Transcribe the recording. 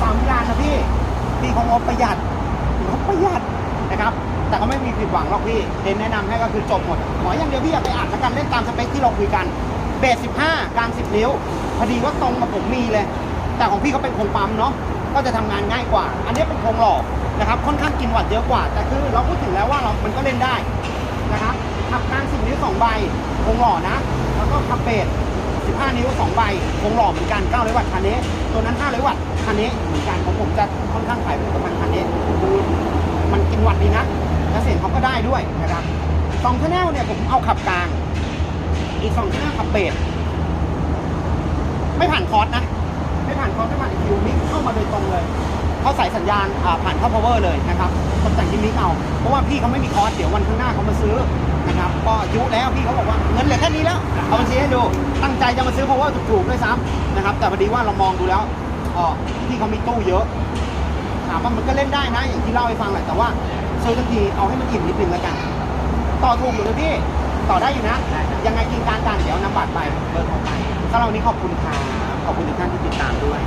สามยานนะพี่พี่ของงบประหยัดงบประหยัดนะครับ แต่ก็ไม่มีผิดหวังหรอกพี่เดนแนะนำให้ก็คือจบหมดขออย่างเดียวพี่อย่าไปอ่านแล้วกันเล่นตามสเปคที่เราคุยกันเบส15กลาง10นิ้วพอดีว่าตรงกับผมมีเลย แต่ของพี่เขาเป็นโครงปั๊มเนาะก็จะทำงานง่ายกว่า อันนี้เป็นโครงหล่อนะครับค่อนข้างกินวัตต์เยอะกว่า แต่คือเราพูดถึงแล้วว่าเรา มันก็เล่นได้นะครับขับกลาง10นิ้ว2ใบโครงหล่อนะ แล้วก็ขับเบส 15 นิ้ว2ใบคงหล่อเหมือนกัน 900 วัตต์คันนี้ ตัวนั้น 500 วัตต์คันนี้เหมือนกันของผมจะค่อนข้างขายเป็นประมาณคันนี้คือมันกินวัตต์ดีนะและเสียงเขาก็ได้ด้วยนะครับสองชแนลเนี่ยผมเอาขับกลาง อีกสองชแนลขับเบสไม่ผ่านคอร์สนะ ไม่ผ่านคอร์สไม่ผ่านคิวมิกเข้ามาโดยตรงเลย เขาใส่สัญญาณผ่านเข้า power เลยนะครับคนแต่งที่มิกเอา เพราะว่าพี่เขาไม่มีคอร์สเดี๋ยววันข้างหน้าเขามาซื้อนะครับก็ยุแล้วพี่เขาบอกว่าเงินเหลือแค่นี้แล้วเอาบัญชีให้ดูตั้งใจจะมาซื้อ power ถูกๆด้วยซ้ำนะครับแต่พอดีว่าเรามองดูแล้วอ๋อพี่เขามีตู้เยอะถามว่ามันก็เล่นได้นะอย่างที่เล่าให้ฟังแหละแต่ว่าซื้อทันทีเอาให้มันอิ่มนิดนึงแล้วกัน ต่อถูกอยู่เลยพี่ต่อได้อยู่นะ ยังไงกินการต่างเดี๋ยวนำบัตรไปเบอร์โทรไปสำหรับวันนี้ขอบคุณครับขอบคุณทุกท่านที่ติดตามด้วย